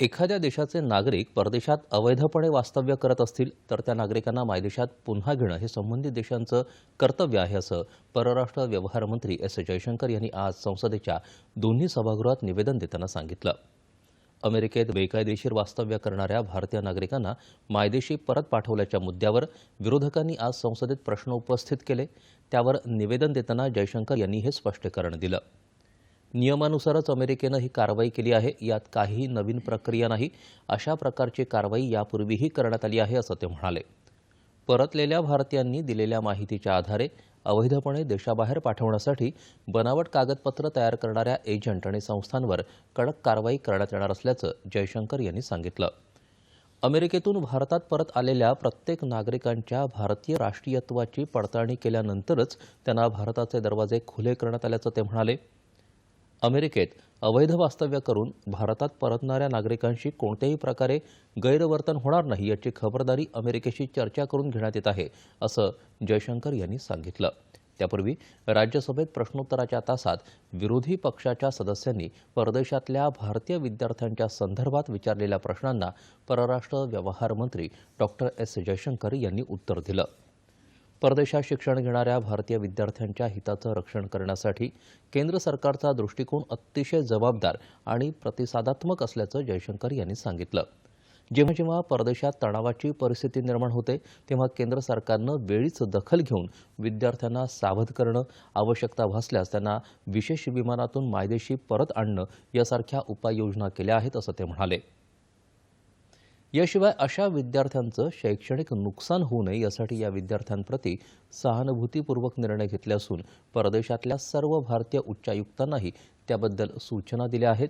एखाद्या देशाचे नागरिक परदेशात अवैधपणे वास्तव्य करत असतील तर त्या नागरिकांना मायदेशात पुन्हा घेणं हे संबंधित देशांचं कर्तव्य आहे असं परराष्ट्र व्यवहार मंत्री एस. जयशंकर यांनी आज संसदेच्या दोन्ही सभागृहात निवेदन देताना सांगितलं. अमेरिकेत बेकायदेशीर वास्तव्य करणाऱ्या भारतीय नागरिकांना मायदेशी परत पाठवल्याच्या मुद्द्यावर विरोधकांनी आज संसदेत प्रश्न उपस्थित केले. त्यावर निवेदन देताना जयशंकर यांनी हे स्पष्टीकरण दिलं. नियमानुसारच अमेरिकेनं ही कारवाई केली आहे. यात काहीही नवीन प्रक्रिया नाही. अशा प्रकारची कारवाई यापूर्वीही करण्यात आली आहे असं ते म्हणाले. परतलेल्या भारतीयांनी दिलेल्या माहितीच्या आधारे अवैधपणे देशाबाहेर पाठवण्यासाठी बनावट कागदपत्र तयार करणाऱ्या एजंट आणि संस्थांवर कडक कारवाई करण्यात येणार असल्याचं जयशंकर यांनी सांगितलं. अमेरिकेतून भारतात परत आलेल्या प्रत्येक नागरिकांच्या भारतीय राष्ट्रीयत्वाची पडताळणी केल्यानंतरच त्यांना भारताचे दरवाजे खुले करण्यात आल्याचं ते म्हणाले. अमेरिकेत अवैध वास्तव्य करून भारतात परतणाऱ्या नागरिकांशी कोणत्याही प्रकारे गैरवर्तन होणार नाही याची खबरदारी अमेरिकेशी चर्चा करून घेण्यात येत आहे असं जयशंकर यांनी सांगितलं. त्यापूर्वी राज्यसभेत प्रश्नोत्तराच्या तासात विरोधी पक्षाच्या सदस्यांनी परदेशातल्या भारतीय विद्यार्थ्यांच्या संदर्भात विचारलेल्या प्रश्नांना परराष्ट्र व्यवहार मंत्री डॉक्टर एस जयशंकर यांनी उत्तर दिलं. परदेशात शिक्षण घेणाऱ्या भारतीय विद्यार्थ्यांच्या हिताचं रक्षण करण्यासाठी केंद्र सरकारचा दृष्टिकोन अतिशय जबाबदार आणि प्रतिसादात्मक असल्याचं जयशंकर यांनी सांगितलं. जेव्हा जेव्हा परदेशात तणावाची परिस्थिती निर्माण होते तेव्हा केंद्र सरकारनं वेळीच दखल घेऊन विद्यार्थ्यांना सावध करणं आवश्यकता भासल्यास त्यांना विशेष विमानातून मायदेशी परत आणणं यासारख्या उपाययोजना केल्या आहेत असं ते म्हणाले. याशिवाय अशा विद्यार्थ्यांचं शैक्षणिक नुकसान होऊ नये यासाठी या विद्यार्थ्यांप्रती सहानुभूतीपूर्वक निर्णय घेतले असून परदेशातल्या सर्व भारतीय उच्चायुक्तांनाही त्याबद्दल सूचना दिल्या आहेत.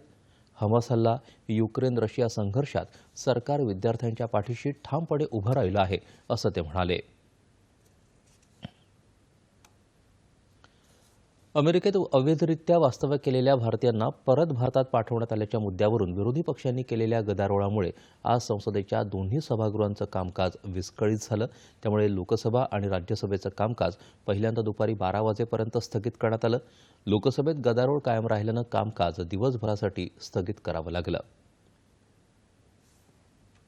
हमास हल्ला युक्रेन रशिया संघर्षात सरकार विद्यार्थ्यांच्या पाठीशी ठामपणे उभं राहिलं आहे असं ते म्हणाले. अमेरिकेत अवैधरित्या वास्तव्य केलेल्या भारतीयांना परत भारतात पाठवण्यात आल्याच्या मुद्द्यावरून विरोधी पक्षांनी केलेल्या गदारोळामुळे आज संसदेच्या दोन्ही सभागृहांचं कामकाज विस्कळीत झालं. त्यामुळे लोकसभा आणि राज्यसभेचं कामकाज पहिल्यांदा दुपारी बारा वाजेपर्यंत स्थगित करण्यात आलं. लोकसभेत गदारोळ कायम राहिल्यानं कामकाज दिवसभरासाठी स्थगित करावं लागलं.